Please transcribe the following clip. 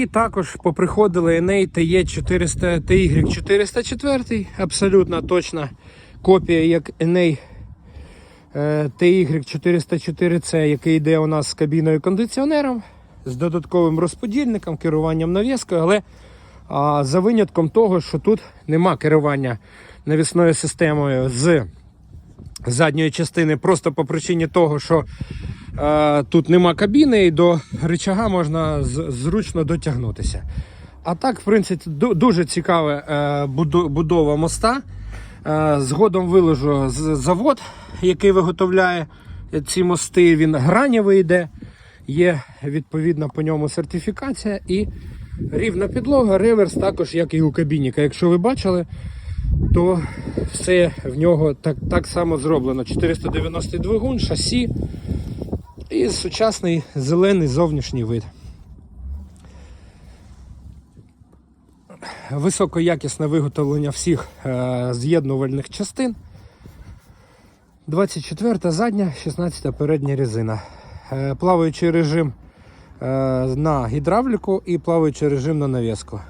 І також поприходили NA TE 400 TY 404, абсолютно точна копія, як NA е, TY 404C, який йде у нас з кабіною кондиціонером, з додатковим розподільником, керуванням навіскою, але а, за винятком того, що тут нема керування навісною системою з задньої частини, просто по причині того, що е, тут нема кабіни і до рычага можна зручно дотягнутися. А так, в принципі, ду- дуже цікава е, будова моста. Е, згодом виложу завод, який виготовляє ці мости. Він гранєвий йде. Є відповідно по ньому сертифікація і рівна підлога, реверс також, як і у кабініка. Якщо ви бачили, то все в нього так, так само зроблено. 490 двигун, шасі і сучасний зелений зовнішній вид. Високоякісне виготовлення всіх е, з'єднувальних частин. 24 задня, 16 передня резина. Е, плаваючий режим е, на гідравліку і плаваючий режим на навіску.